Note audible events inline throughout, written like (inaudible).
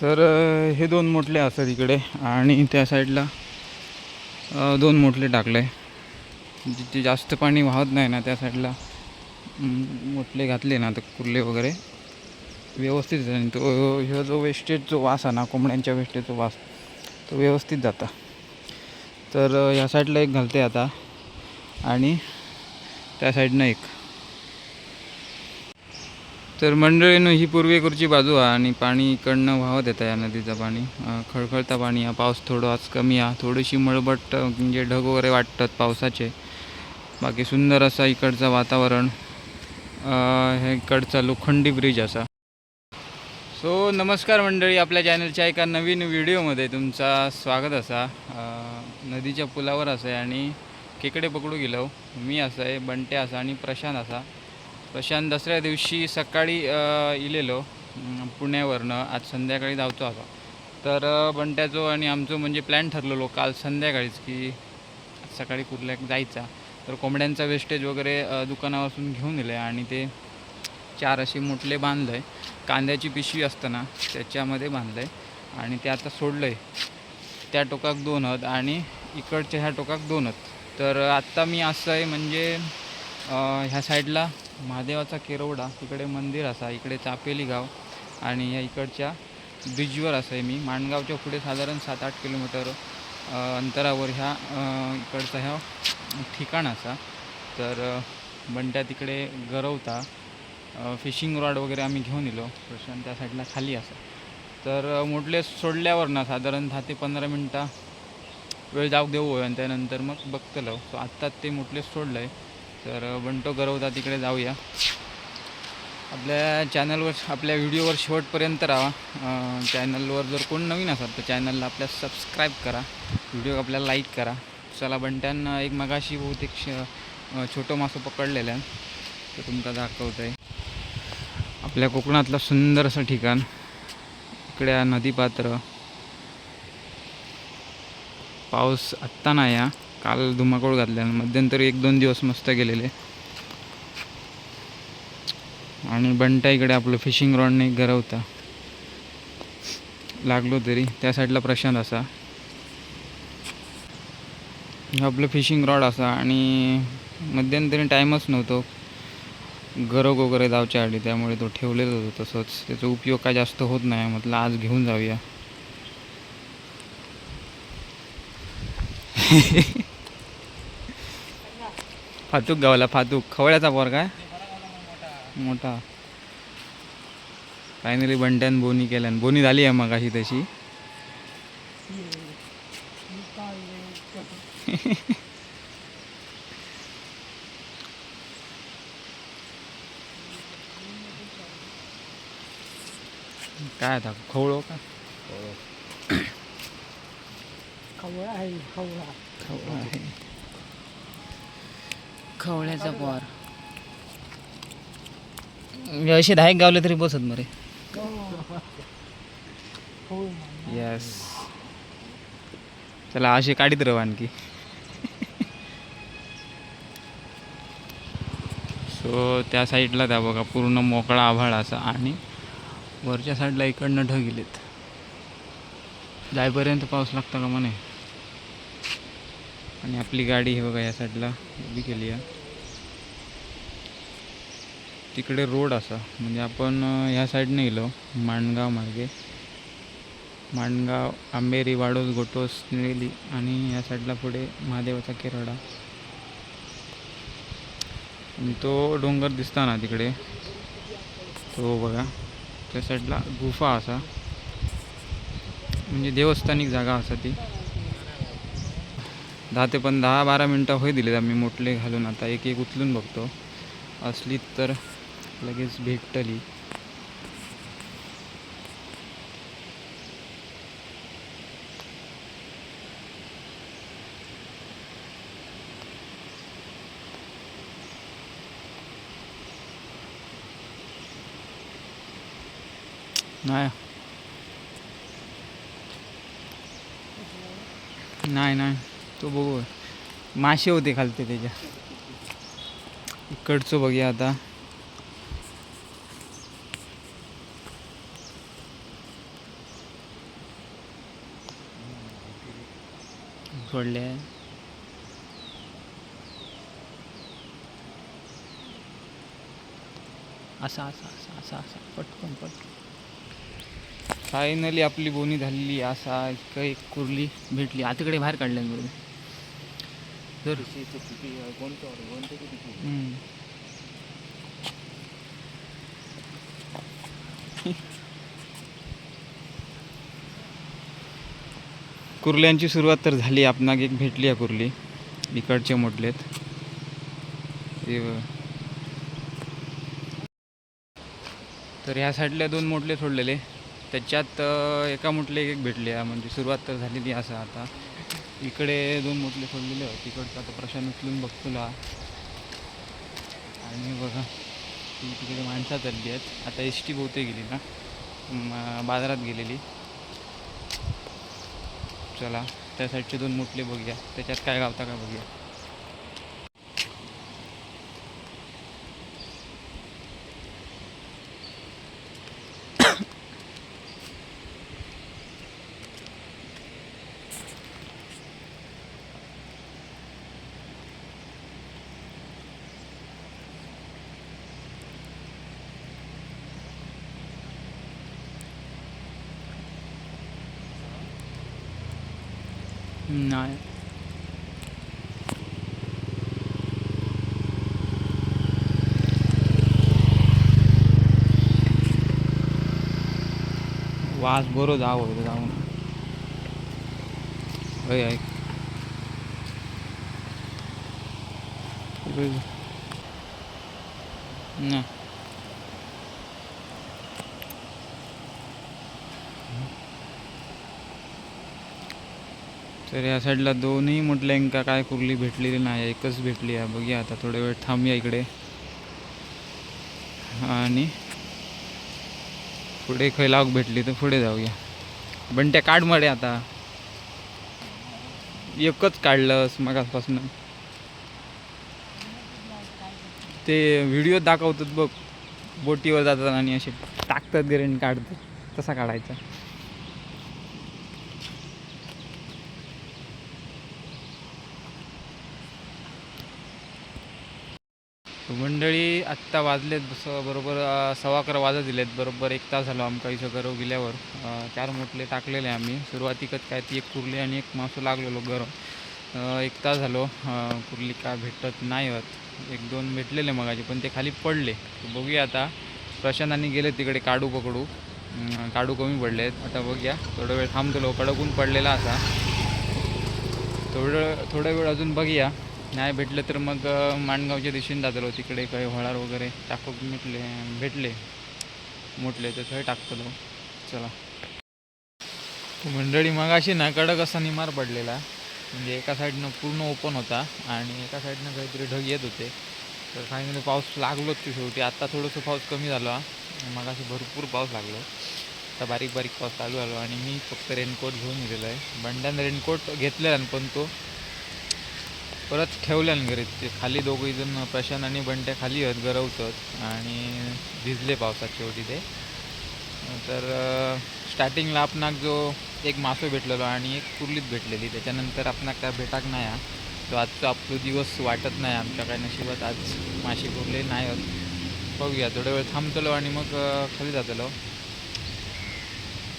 तर हे दोन मोठले असतात इकडे आणि त्या साईडला दोन मोठले टाकले. जिथे जास्त पाणी वाहत नाही ना त्या साईडला मोठले घातले ना तर कुर्ले वगैरे. व्यवस्थित आणि तो ह्यो जो वेस्टेज जो वास आहे ना कोंबड्यांच्या वेस्टेजचा वास तो व्यवस्थित जाता. तर ह्या साईडला एक घालते आता. आणि त्या साईडनं एक. तर मंडळीनं ही पूर्वेकडची बाजू आहे आणि पाणी इकडनं वाहत येतं या नदीचं पाणी. खळखळता पाणी आहे पाऊस थोडं आज कमी आहे. थोडीशी मळबट म्हणजे ढग वगैरे वाटतात पावसाचे. बाकी सुंदर असा इकडचं वातावरण हे इकडचा लोखंडी ब्रिज असा. सो नमस्कार मंडळी आपल्या चॅनलच्या एका नवीन व्हिडिओमध्ये तुमचा स्वागत असा. नदीच्या पुलावर असं आहे आणि केकडे पकडू गेलो. मी असं आहे बंटे असा आणि प्रशांत असा. प्रशांत दसऱ्या दिवशी सकाळी इलेलो पुण्यावरनं. आज संध्याकाळी धावतो आता तर बंट्याचो आणि आमचो म्हणजे प्लॅन ठरलेलो काल संध्याकाळीच की आज सकाळी कुर्ल्याक जायचा. तर कोंबड्यांचा वेस्टेज वगैरे दुकानापासून घेऊन दिलं आहे आणि ते चार असे मोठले बांधलं आहे कांद्याची पिशवी असतं ना त्याच्यामध्ये बांधलं आहे आणि ते आता सोडलं आहे त्या टोकाक दोन हत आणि इकडच्या ह्या टोकाक दोन हत तर आत्ता मी असं आहे म्हणजे ह्या साईडला महादेवाचा केरवडा तिकडे मंदिर असा इकडे चापेली गाव आणि या इकडच्या ब्रिजवर असं आहे मी. माणगावच्या पुढे साधारण सात आठ किलोमीटर अंतरावर ह्या इकडचा ह्या ठिकाण असा. तर बंट्या तिकडे गरवता फिशिंग रॉड वगैरे आम्ही घेऊन येलो. प्रशांत त्या साईडला खाली असा. तर मोठले सोडल्यावर ना साधारण दहा ते पंधरा मिनटं वेळ जाऊ देऊ आणि त्यानंतर मग बघतलं. सो आत्ताच ते मोठले सोडलं आहे तर बंटो गरवता तिकडे जाऊया. आपल्या चॅनलवर आपल्या व्हिडिओवर शेवटपर्यंत राहा. चॅनलवर जर कोण नवीन असाल तर चॅनलला आपल्या सबस्क्राईब करा. व्हिडिओ आपल्याला लाईक करा. चला बंट्यांना एक मगाशी बहुतेक श छोटं मासं पकडलेलं आहे. ते तुमका दाखवतं आहे आपल्या कोकणातलं सुंदर असं ठिकाण. इकडे नदीपात्र. पाऊस आत्ता नाही या काल धुमाकूळ घातल्या मध्यंतरी एक दोन दिवस मस्त गेलेले. आणि बंटा इकडे आपलं फिशिंग रॉडने गरवता लागलो तरी त्या साईडला प्रशांत असा. हे आपलं फिशिंग रॉड असा आणि मध्यंतरी टाईमच नव्हतो. गरग वगैरे जावच्या आधी त्यामुळे तो ठेवलेला होतो तसंच. त्याचा उपयोग काय जास्त होत नाही म्हटलं आज घेऊन जाऊया. (laughs) फातूक गावला फातूक. खवळ्याचा पोर काय? मोठा. फायनली बंट्यान बोनी केल्यान बोनी झाली आहे मग अशी तशी. काय आता खवळो का? खवळा आहे खवळा. खवळा आहे. खवळ्याचा पोर. असे दहा एक गावले तरी बसत मरे. हो. येस चला असे काढीत राहू आणखी. सो त्या साईडला त्या बघा पूर्ण मोकळा आभाळ असा आणि वरच्या साईडला इकडनं ढग गेलेत जायपर्यंत पाऊस लागता का म्हणे आणि आपली गाडी हे बघा या साईडला उभी केली आहे. तिकडे रोड असा म्हणजे आपण ह्या साईडने गेलो माणगाव मार्गे. माणगाव आंबेरी वाडोस गोटोस निळेली आणि या साईडला पुढे महादेवाचा केरडा आणि तो डोंगर दिसता ना तिकडे? तो बघा. त्या साईडला गुफा असा. म्हणजे देवस्थानिक जागा असा ती. दहा ते पण दहा बारा मिनटं होई दिलेत आम्ही मोठले घालून. आता एक एक उचलून बघतो. असली तर लगेच भेटतली नाही. नाही नाही. तो बघू. मासे होते खालते त्याच्या. इकडचं बघूया आता. सोडले असा असा असा असा असा. पटकन पटकन. फायनली आपली बोनी झालेली. असा एक कुर्ली भेटली. आता आतकडे बाहेर काढल्यानंतर तर कुर्ल्यांची सुरुवात तर झाली. आपणाक एक भेटली आहे कुर्ली. इकडचे मोडलेत. ते तर ह्या साईडला दोन मोठले सोडलेले. त्याच्यात एका मोठले एक भेटले. म्हणजे सुरुवात तर झालेली असं आता. इकडे दोन मोठले खोललेले आहेत. तिकडचं आता प्रशांत उचलून बघतो ला आणि बघा ती तिकडे माणसं चालली आहेत. आता एस टी बहुते गेली ना? बाजारात गेलेली. चला त्या साईडचे दोन मोठले बघूया. त्याच्यात काय गावता का बघूया. नाही. वास बरो जावं होतं जाऊन. हय ऐक ना तर या साईडला दोन्ही म्हटलं काय कुर्ली भेटलेली नाही एकच भेटली आहे. बघूया आता थोडा वेळ थांबूया इकडे. आणि पुढे खैलाग भेटली तर पुढे जाऊया. पण काढ मडे आता. एकच काढलंस मगासपासून. ते व्हिडिओ दाखवतात बघ बोटीवर जातात आणि असे टाकतात गिरण काढतात तसा काढायचा. मंडळी आत्ता वाजलेत बस- बरोबर अं, सव्वा अकरा वाजत दिलेत बरोबर एक तास झालो आमका इथं गरव गेल्यावर चार मोठले टाकलेले आम्ही. सुरुवातीकच काय ती एक कुर्ली आणि एक मासू लागलेलो गरव एक तास झालो कुर्ली काय भेटत नाही होत. एक दोन भेटलेले मगाचे पण ते खाली पडले. बघूया आता. प्रशांत आणि गेले तिकडे काडू पकडू. काडू कमी पडले आता बघूया. थोडा वेळ थांबतो कडकून पडलेला असा. थोडं थोडा वेळ अजून बघूया. नाही भेटलं तर मग माणगावच्या दिशेने जातलो तिकडे काही होळार वगैरे टाकू मिटले भेटले. मोठले तर थंय टाकतलो चला. मंडळी मग अशी ना कडक असा निमार पडलेला. म्हणजे एका साईडनं पूर्ण ओपन होता आणि एका साईडनं काहीतरी ढग येत होते. तर फायनली पाऊस लागलोच की शेवटी. आत्ता थोडंसं पाऊस कमी झाला. मग अशी भरपूर पाऊस लागलो. आता बारीक बारीक पाऊस चालू झालो आणि मी फक्त रेनकोट घेऊन गेलेलो आहे. बंड्यानं रेनकोट घेतलेला पण तो परत ठेवल्यान घरी. ते खाली दोघीजण जण प्रशांत आणि बंट्या खाली आहेत गरवतात आणि भिजले पावसात शेवटी ते. तर स्टार्टिंगला आपणाक जो एक मासो भेटलेलो आणि एक कुर्लीत भेटलेली. त्याच्यानंतर आपणाक काय भेटाक नाही हा. तो आजचा आपलो दिवस वाटत नाही आमच्या काय नशिबात. आज मासे कुर्ले नाही होत. बघूया थोडा वेळ थांबतलो आणि मग खाली जातलो.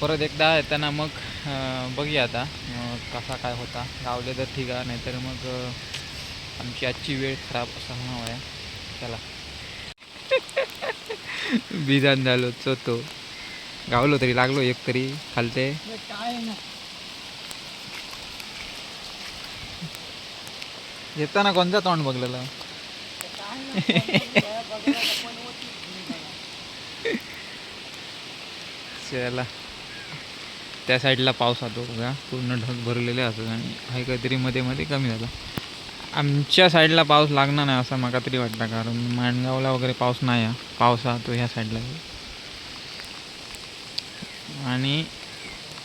परत एकदा येताना मग बघूया आता कसा काय होता. गावले तर ठीक आहे नाहीतर मग आमची आजची वेळ खराब असा म्हणावा आहे चला. (laughs) बिजान झालो चोतो. गावलो तरी लागलो एक तरी खालते. येताना कोणता तोंड बघलेला? (laughs) चला. त्या साईडला पाऊस आतो बघा. पूर्ण ढग भरलेले असत आणि काही काहीतरी मध्ये मध्ये कमी झाला. आमच्या साईडला पाऊस लागणार नाही असं मला तरी वाटतं कारण माणगावला वगैरे पाऊस नाही आहे. पाऊस तो ह्या साईडला. आणि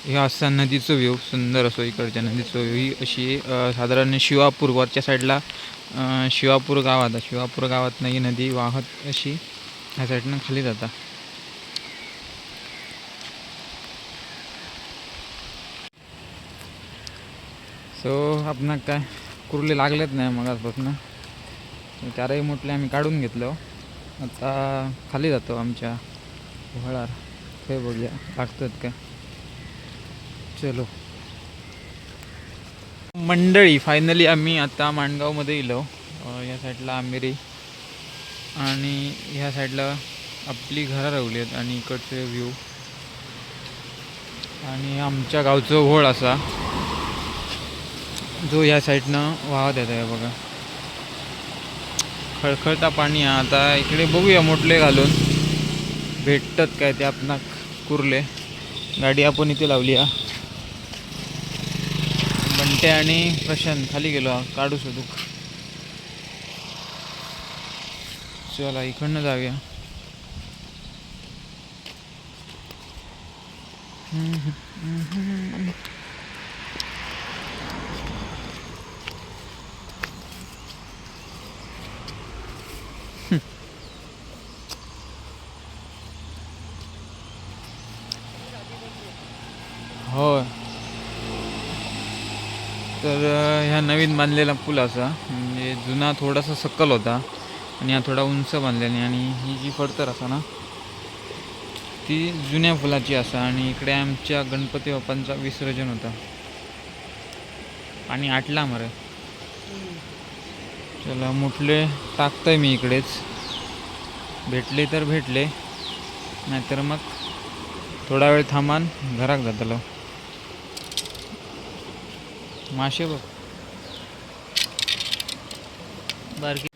हे असा नदीचं व्ह्यू सुंदर असो इकडच्या नदीचं व्ह्यू ही अशी साधारण शिवापूर वरच्या साईडला शिवापूर गावात शिवापूर गावात ही नदी वाहत अशी ह्या साईडनं खाली जाता. सो आपण काय? कुर्ले लागलेत नाही मगाचपासून चारही मोठले आम्ही काढून घेतलो. आता खाली जातो आमच्या व्हळार ते बघूया लागतात काय चलो. मंडळी फायनली आम्ही आता माणगावमध्ये इलो. ह्या या साईडला आंबेरी. आणि ह्या साईडला आपली घरं रावली आहेत आणि इकडचे व्ह्यू आणि आमच्या गावचं व्होळ असा. जो ह्या साईडनं वाहत येत आहे बघा. खळखळता पाणी आता इकडे बघूया मोठले घालून. भेटतात काय ते आपणाक कुरले. गाडी आपण इथे लावली आहे. बंटे आणि प्रशांत खाली गेलो काढू शोधू. चला इकडनं जाऊया. होय तर ह्या नवीन बांधलेला पूल असा म्हणजे जुना थोडासा सक्कल होता आणि हा थोडा उंच बांधलेला आणि ही जी फडतर असा ना ती जुन्या फुलाची असा आणि इकडे आमच्या गणपती बाप्पांचा विसर्जन होता. आणि आटला मरे. चला मुठले टाकतंय मी इकडेच. भेटले तर भेटले नाहीतर मग थोडा वेळ थांबान घराक जातलो. मासे बघ. बारकी.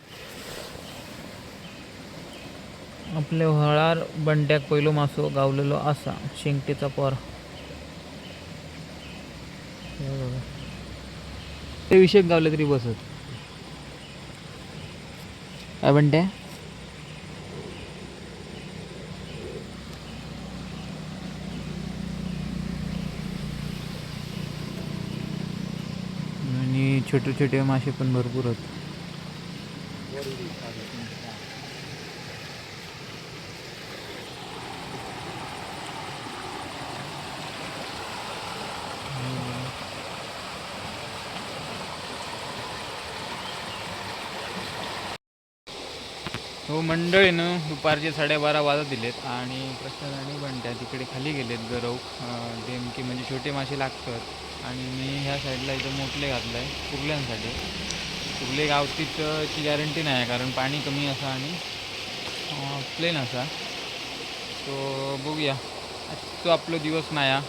आपल्या व्हळार बंट्याक पहिलो मासो गावलेलो असा शेंगटेचा पर. ते विषय गावले तरी बसत. काय बंट्या आणि छोटे छोटे मासे पण भरपूर आहेत हो मंडळीनं दुपारचे साडेबारा वाजत दिलेत आणि प्रशांत आणि बंट्या तिकडे खाली गेलेत गरव अं, नेमके म्हणजे छोटे मासे लागतात. आणि मी ह्या साईडला इथं मोठले घातलं आहे कुर्ल्यांसाठी. कुर्ले गावतीची गॅरंटी नाही आहे कारण पाणी कमी असा आणि प्लेन असा. सो बघूया. आजचो आपलो दिवस नाही हा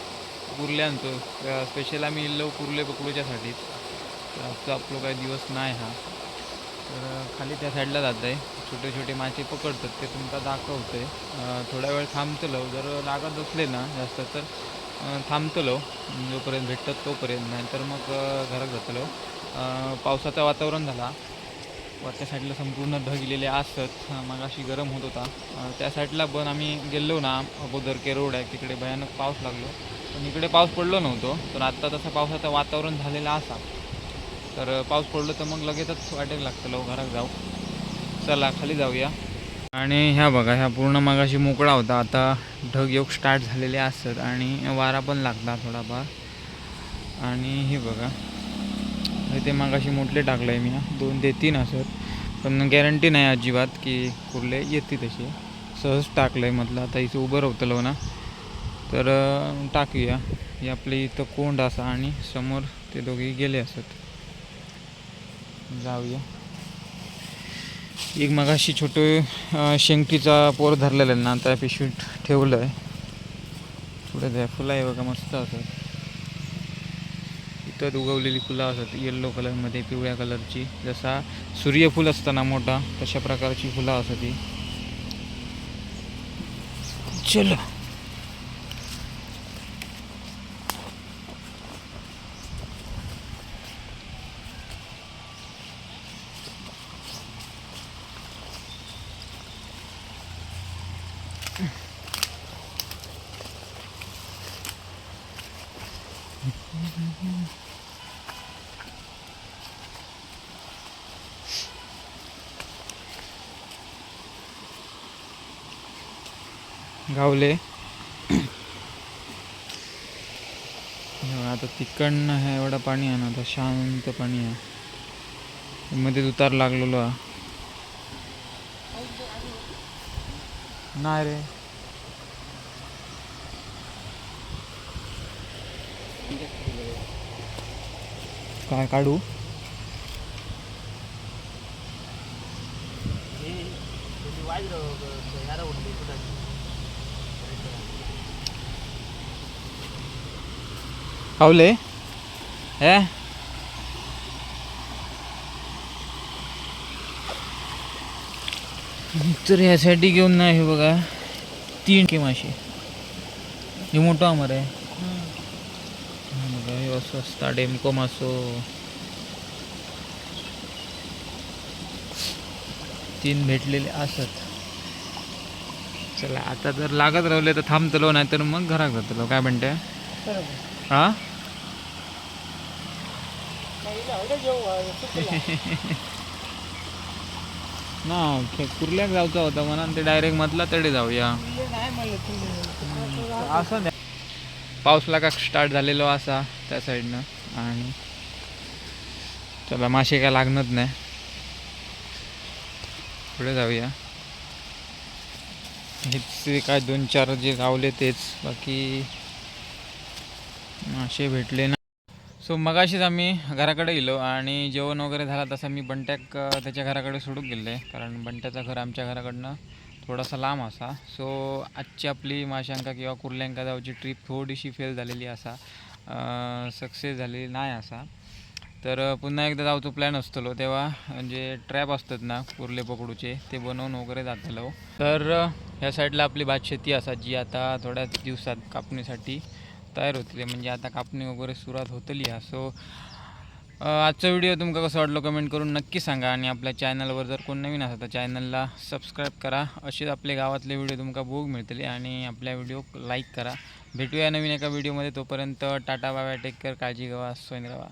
कुर्ल्यांचो स्पेशल आम्ही इल्लो कुर्ले पकडूच्यासाठीच. तर आजचा आपलो काही दिवस नाही हा. तर खाली त्या साईडला जात आहे छोटे छोटे मासे पकडतात ते तुमका दाखवते थोडा वेळ थांबतलो जर लागत असले ना जास्त तर थांबतलो जोपर्यंत भेटतात तोपर्यंत. नाहीतर मग घरात जातलो पावसाचं वातावरण झाला. वरच्या साईडला संपूर्ण ढग गेलेले असत मग अशी गरम होत होता. त्या साईडला पण आम्ही गेलो ना अगोदर के रोड आहे. तिकडे भयानक पाऊस लागलो. पण इकडे पाऊस पडलो नव्हतो. पण आत्ता तसं पावसाचं वातावरण झालेलं असा. तर पाऊस पडलो तर मग लगेचच वाटेल लागतं लव घरात जाऊ. चला खाली जाऊया. आणि ह्या बघा ह्या पूर्ण मगाशी मोकळा होता. आता ढग योग स्टार्ट झालेले असतात आणि वारा पण लागता थोडाफार. आणि हे बघा ते मगाशी मोठले टाकलं आहे मी दोन ते तीन असत पण गॅरंटी नाही अजिबात की कुर्ले येते तशी सहज टाकलं आहे म्हटलं आता इथं उभं राहतलो ना. तर टाकूया. हे आपले इथं कोंड असा आणि समोर ते दोघे गेले असत जाऊया. एक मगाशी छोटं शेंगटीचा पोर धरलेला आहे ना त्या पिशवीत ठेवलं आहे पुढे द्या फुलं आहे बघा मस्त असत इथं उगवलेली फुलं असत येल्लो कलरमध्ये पिवळ्या कलरची जसा सूर्यफूल असताना मोठा तशा प्रकारची फुलं असत ती चलो. गावले. आता तिकडनं ह्या एवढं पाणी आहे ना आता शांत पाणी आहे. मध्ये उतार लागलेलो आहे. नाही रे. काय काढू? पावले हे? तर ह्यासाठी घेऊन नाही बघा तीन के मासे हे मोठं आमर आहे. हे बघा असं असता डेमको मासो. तीन भेटलेले असत. चला आता जर लागत राहिले तर थांबतलो नाही तर मग घरात जातलो. काय म्हणते हा काही आवडे जेव सुटला ना कुर्ल्याक जाऊचा होता म्हणा ते डायरेक्ट मधला तडे जाऊया. असं द्या का स्टार्ट झालेलो असा त्या साईडनं आणि चला मासे काय लागणार नाही. पुढे जाऊया. हेच काय दोन चार जे गावले तेच. बाकी मासे भेटले ना. सो मगाशीच आम्ही घराकडे गेलो आणि जेवण वगैरे झाला तसं मी बंट्याक त्याच्या घराकडे सोडून गेले. कारण बंट्याचं घर आमच्या घराकडनं थोडासा लांब असा. सो आजची आपली माशांका किंवा कुर्ल्यांका जाऊची ट्रीप थोडीशी फेल झालेली असा. सक्सेस झालेली नाही असा. तर पुन्हा एकदा जावचो प्लॅन असतलो. तेव्हा म्हणजे जे ट्रॅप असतात ना कुर्ले पकडूचे ते बनवून वगैरे जातलो तर ह्या साईडला आपली भात शेती असा जी आता थोड्या दिवसात कापणीसाठी तयार होतली. म्हणजे आता कापणी वगैरे सुरुवात होतली हा सो आजचा व्हिडिओ तुमका कसं वाटलं कमेंट करून नक्की सांगा आणि आपल्या चॅनलवर जर कोण नवीन असेल तर चॅनलला सबस्क्राईब करा. असेच आपले गावातले व्हिडिओ तुमका बघू मिळतले आणि आपल्या व्हिडिओ लाईक करा. भेटूया नवीन एका व्हिडिओमध्ये तोपर्यंत टाटा बाबा टेक कर काळजी गवा सोयन गवा